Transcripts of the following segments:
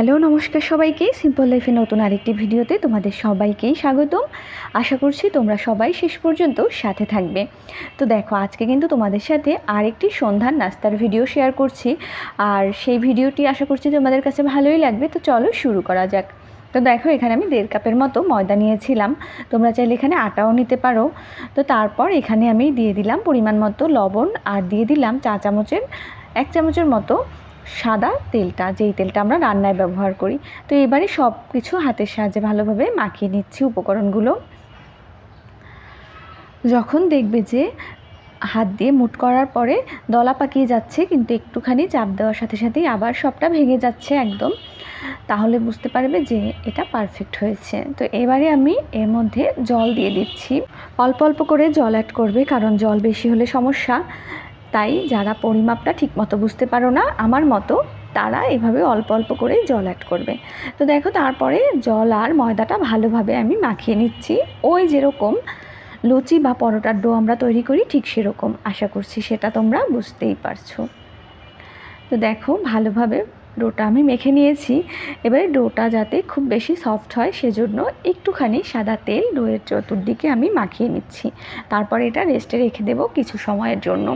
Hello, নমস্কার সবাইকে। Simple লাইফে নতুন আরেকটি ভিডিওতে তোমাদের সবাইকেই স্বাগতম। আশা করছি তোমরা সবাই শেষ পর্যন্ত সাথে থাকবে। তো দেখো, আজকে কিন্তু তোমাদের সাথে আরেকটি সন্ধ্যার নাস্তার ভিডিও শেয়ার করছি। আর সেই ভিডিওটি আশা করছি তোমাদের কাছে ভালোই লাগবে। তো চলো শুরু করা যাক। তো দেখো, এখানে আমি দেড় কাপের মতো ময়দা নিয়েছিলাম। তোমরা চাইলে এখানে আটাও নিতে পারো। তো তারপর এখানে আমি দিয়ে দিলাম পরিমাণ মতো লবণ আর দিয়ে দিলাম চা চামচের, এক চামচের মতো সাদা তেলটা, যেই তেলটা আমরা রান্নায় ব্যবহার করি। তো এবারে সব কিছু হাতের সাহায্যে ভালোভাবে মাখিয়ে নিচ্ছি উপকরণগুলো। যখন দেখবে যে হাত দিয়ে মুট করার পরে দলা পাকিয়ে যাচ্ছে, কিন্তু একটুখানি চাপ দেওয়ার সাথে সাথেই আবার সবটা ভেঙে যাচ্ছে একদম, তাহলে বুঝতে পারবে যে এটা পারফেক্ট হয়েছে। তো এবারে আমি এর মধ্যে জল দিয়ে দিচ্ছি। অল্প অল্প করে জল অ্যাড করবে, কারণ জল বেশি হলে সমস্যা। তাই যারা পরিমাপটা ঠিকমতো বুঝতে পারো না, আমার মতো তারা এভাবে অল্প অল্প করে জল অ্যাড করবে। তো দেখো তারপরে জল আর ময়দাটা ভালোভাবে আমি মাখিয়ে নিচ্ছি। ওই যেরকম লুচি বা পরোটার ডো আমরা তৈরি করি ঠিক সেরকম। আশা করছি সেটা তোমরা বুঝতেই পারছ। তো দেখো ভালোভাবে ডোটা আমি মেখে নিয়েছি। এবারে ডোটা যাতে খুব বেশি সফট হয় সেজন্য একটুখানি সাদা তেল ডোয়ের চতুর্দিকে আমি মাখিয়ে নিচ্ছি। তারপর এটা রেস্টে রেখে দেবো কিছু সময়ের জন্য।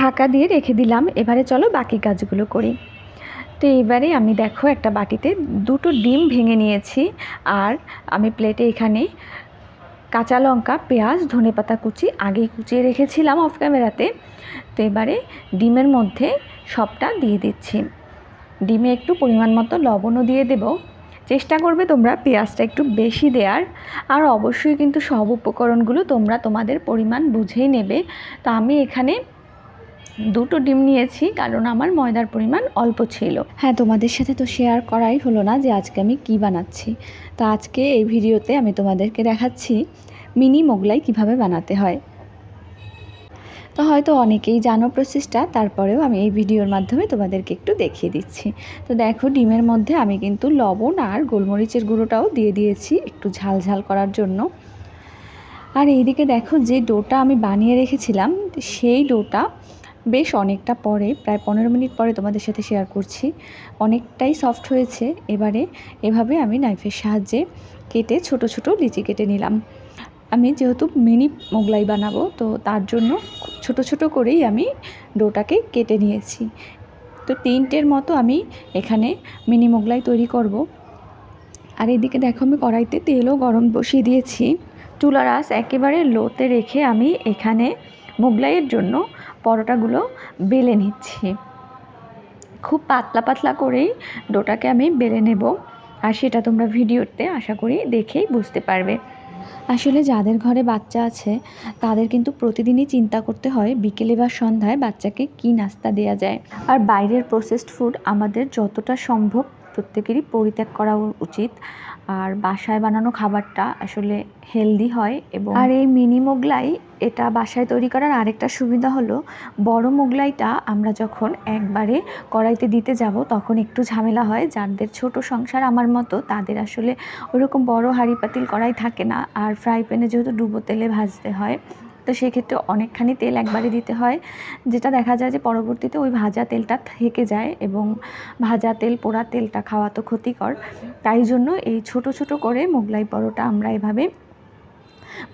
ঢাকা দিয়ে রেখে দিলাম। এবারে চলো বাকি কাজগুলো করি। তো এবারে আমি দেখো একটা বাটিতে দুটো ডিম ভেঙে নিয়েছি। আর আমি প্লেটে এখানে কাঁচা লঙ্কা, পেঁয়াজ, ধনে পাতা কুচি আগেই কুচিয়ে রেখেছিলাম অফ ক্যামেরাতে তো এবারে ডিমের মধ্যে সবটা দিয়ে দিচ্ছি। ডিমে একটু পরিমাণ মতো লবণও দিয়ে দেব। চেষ্টা করবে তোমরা পেঁয়াজটা একটু বেশি দেওয়ার আর অবশ্যই কিন্তু সব উপকরণগুলো তোমরা তোমাদের পরিমাণ বুঝেই নেবে। তো আমি এখানে দুটো ডিম নিয়েছি, কারণ আমার ময়দার পরিমাণ অল্প ছিল। হ্যাঁ তোমাদের সাথে তো শেয়ার করাই হলো না যে আজকে আমি কি বানাচ্ছি। তো আজকে এই ভিডিওতে আমি তোমাদেরকে দেখাচ্ছি মিনি মোগলাই কীভাবে বানাতে হয়। তো হয়তো অনেকেই জানো প্রসেসটা, তারপরেও আমি এই ভিডিওর মাধ্যমে তোমাদেরকে একটু দেখিয়ে দিচ্ছি। তো দেখো, ডিমের মধ্যে আমি কিন্তু লবণ আর গোলমরিচের গুঁড়োটাও দিয়ে দিয়েছি একটু ঝাল ঝাল করার জন্য। আর এইদিকে দেখো, যে ডোটা আমি বানিয়ে রেখেছিলাম, সেই ডোটা বেশ অনেকটা পরে, প্রায় পনেরো মিনিট পরে তোমাদের সাথে শেয়ার করছি। অনেকটাই সফট হয়েছে, এবারে এভাবে আমি নাইফের সাহায্যে কেটে ছোট ছোট লিচি কেটে নিলাম। আমি যেহেতু মিনি মোগলাই বানাবো, তো তার জন্য ছোট ছোট করেই আমি ডোটাকে কেটে নিয়েছি। তো তিনটের মতো আমি এখানে মিনি মোগলাই তৈরি করব। আর এদিকে দেখো আমি কড়াইতে তেলও গরম বসিয়ে দিয়েছি। চুলার আঁচ একেবারে লোতে রেখে আমি এখানে মোগলাইয়ের জন্য পরোটাগুলো বেলে নিচ্ছি। খুব পাতলা পাতলা করেই ডোটাকে আমি বেলে নেব আর সেটা তোমরা ভিডিওতে আশা করি দেখেই বুঝতে পারবে। আসলে যাদের ঘরে বাচ্চা আছে, তাদের কিন্তু প্রতিদিনই চিন্তা করতে হয় বিকেলে বা সন্ধ্যায় বাচ্চাকে কি নাস্তা দেওয়া যায়। আর বাইরের প্রসেসড ফুড আমাদের যতটা সম্ভব প্রত্যেকেরই পরিত্যাগ করা উচিত। আর বাসায় বানানো খাবারটা আসলে হেলদি হয় এবং আর এই মিনি মোগলাই এটা বাসায় তৈরি করার আরেকটা সুবিধা হলো, বড় মোগলাইটা আমরা যখন একবারে কড়াইতে দিতে যাব তখন একটু ঝামেলা হয়। যাদের ছোট সংসার আমার মতো তাদের আসলে ওরকম বড় হাঁড়ি পাতিল কড়াই থাকে না। আর ফ্রাই প্যানে যেহেতু ডুবো তেলে ভাজতে হয় তো সেক্ষেত্রে অনেকখানি তেল একবারে দিতে হয়। যেটা দেখা যায় যে পরবর্তীতে ওই ভাজা তেলটা থেকে যায় এবং ভাজা তেল, পোড়া তেলটা খাওয়া তো ক্ষতিকর। তাই জন্য এই ছোট ছোট করে মোগলাই পরোটা আমরা এভাবে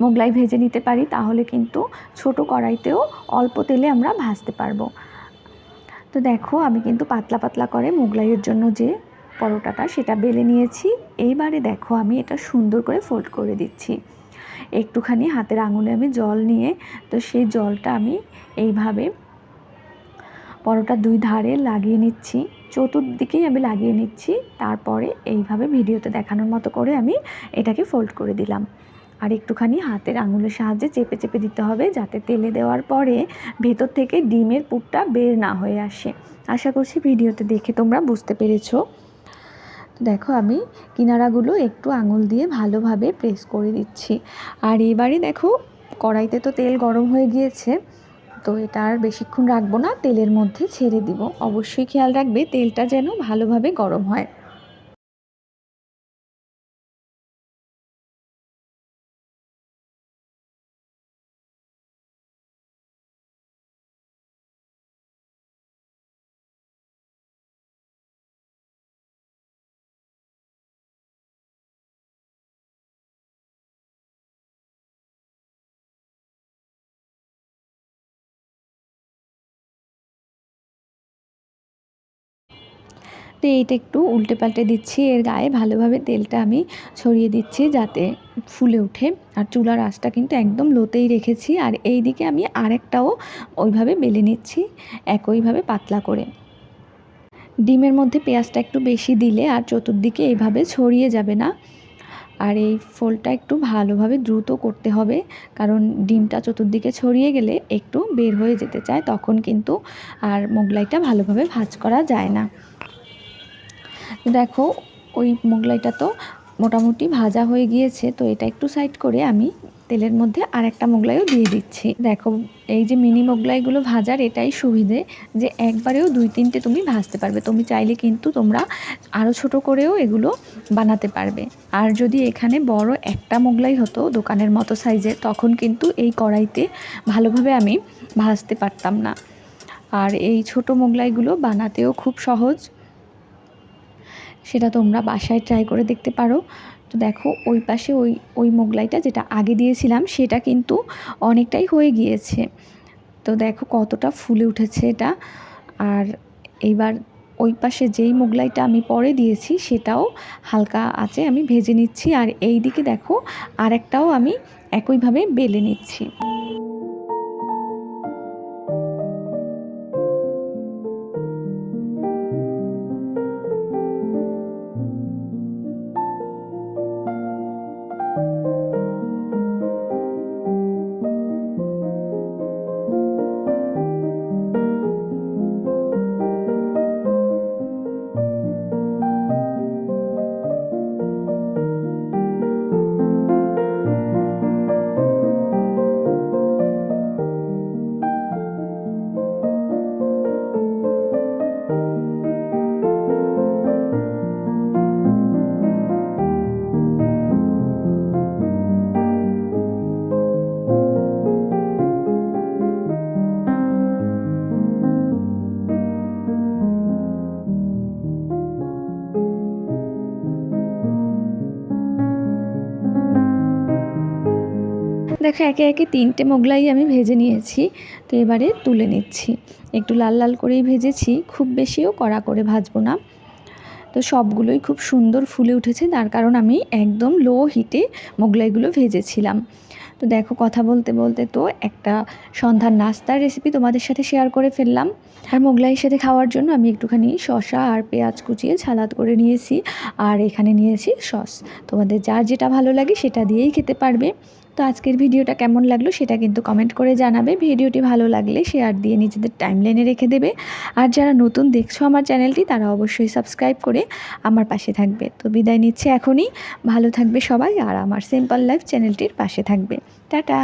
মোগলাই ভেজে নিতে পারি। তাহলে কিন্তু ছোট কড়াইতেও অল্প তেলে আমরা ভাজতে পারব। তো দেখো, আমি কিন্তু পাতলা পাতলা করে মোগলাইয়ের জন্য যে পরোটাটা, সেটা বেলে নিয়েছি। এইবারে দেখো, আমি এটা সুন্দর করে ফোল্ড করে দিচ্ছি। একটুখানি হাতের আঙুলে আমি জল নিয়ে, তো সেই জলটা আমি এইভাবে পরোটা দুই ধারে লাগিয়ে নিচ্ছি। চতুর্দিকেই আমি লাগিয়ে নিচ্ছি, তারপরে এইভাবে ভিডিওতে দেখানোর মতো করে আমি এটাকে ফোল্ড করে দিলাম। আর একটুখানি হাতের আঙুলের সাহায্যে চেপে চেপে দিতে হবে যাতে তেলে দেওয়ার পরে ভেতর থেকে ডিমের পুরটা বের না হয়ে আসে। আশা করছি ভিডিওতে দেখে তোমরা বুঝতে পেরেছ। দেখো আমি কিনারাগুলো একটু আঙুল দিয়ে ভালোভাবে প্রেস করে দিচ্ছি। আর এবারে দেখো, কড়াইতে তো তেল গরম হয়ে গিয়েছে, তো এটা আর বেশিক্ষণ রাখব না, তেলের মধ্যে ছেড়ে দিব। অবশ্যই খেয়াল রাখবে, তেলটা যেন ভালোভাবে গরম হয়। তো এইটা একটু উল্টে পাল্টে দিচ্ছি। এর গায়ে ভালোভাবে তেলটা আমি ছড়িয়ে দিচ্ছি যাতে ফুলে ওঠে। আর চুলার আঁচটা কিন্তু একদম লোতেই রেখেছি। আর এই দিকে আমি আরেকটাও ওইভাবে বেলে নিচ্ছি, একইভাবে পাতলা করে। ডিমের মধ্যে পেঁয়াজটা একটু বেশি দিলে আর চতুর্দিকে এইভাবে ছড়িয়ে যাবে না। আর এই ফোলটা একটু ভালোভাবে দ্রুত করতে হবে, কারণ ডিমটা চতুর্দিকে ছড়িয়ে গেলে একটু বের হয়ে যেতে চায়, তখন কিন্তু আর মোগলাইটা ভালোভাবে ভাজ করা যায় না। দেখো, ওই মোগলাইটা তো মোটামুটি ভাজা হয়ে গিয়েছে, তো এটা একটু সাইড করে আমি তেলের মধ্যে আর একটা মোগলাইও দিয়ে দিচ্ছি। দেখো, এই যে মিনি মোগলাইগুলো ভাজার এটাই সুবিধে যে একবারেও দুই তিনটে তুমি ভাজতে পারবে। তুমি চাইলে কিন্তু তোমরা আরও ছোট করেও এগুলো বানাতে পারবে। আর যদি এখানে বড় একটা মোগলাই হতো দোকানের মতো সাইজের তখন কিন্তু এই কড়াইতে ভালোভাবে আমি ভাজতে পারতাম না। আর এই ছোট মোগলাইগুলো বানাতেও খুব সহজ। সেটা তোমরা বাসায় ট্রাই করে দেখতে পারো। তো দেখো, ওই পাশে ওই ওই মোগলাইটা যেটা আগে দিয়েছিলাম, সেটা কিন্তু অনেকটাই হয়ে গিয়েছে। তো দেখো কতটা ফুলে উঠেছে এটা। আর এইবার ওই পাশে যেই মোগলাইটা আমি পরে দিয়েছি, সেটাও হালকা আছে আমি ভেজে নিচ্ছি। আর এই দিকে দেখো, আরেকটাও আমি একইভাবে বেলে নিচ্ছি। দেখো একে একে তিনটে মোগলাই আমি ভেজে নিয়েছি, তো এবারে তুলে নিচ্ছি। একটু লাল লাল করেই ভেজেছি, খুব বেশিও কড়া করে ভাজবো না। তো সবগুলোই খুব সুন্দর ফুলে উঠেছে, তার কারণ আমি একদম লো হিটে মোগলাইগুলো ভেজেছিলাম। তো দেখো কথা বলতে বলতে তো একটা সন্ধ্যার নাস্তার রেসিপি তোমাদের সাথে শেয়ার করে ফেললাম। আর মোগলাইয়ের সাথে খাওয়ার জন্য আমি একটুখানি শসা আর পেঁয়াজ কুচিয়ে সালাদ করে নিয়েছি, আর এখানে নিয়েছি সস। তোমাদের যার যেটা ভালো লাগে সেটা দিয়েই খেতে পারবে। তো আজকের ভিডিওটা কেমন লাগল সেটা কিন্তু কমেন্ট করে জানাবে। ভিডিওটি ভালো লাগলে শেয়ার দিয়ে নিজেদের টাইম লাইনে রেখে দেবে। আর যারা নতুন দেখছ আমার চ্যানেলটি তারা অবশ্যই সাবস্ক্রাইব করে আমার পাশে থাকবে। তো বিদায় নিচ্ছে এখনই। ভালো থাকবে সবাই আর আমার সিম্পল লাইফ চ্যানেলটির পাশে থাকবে। টাটা!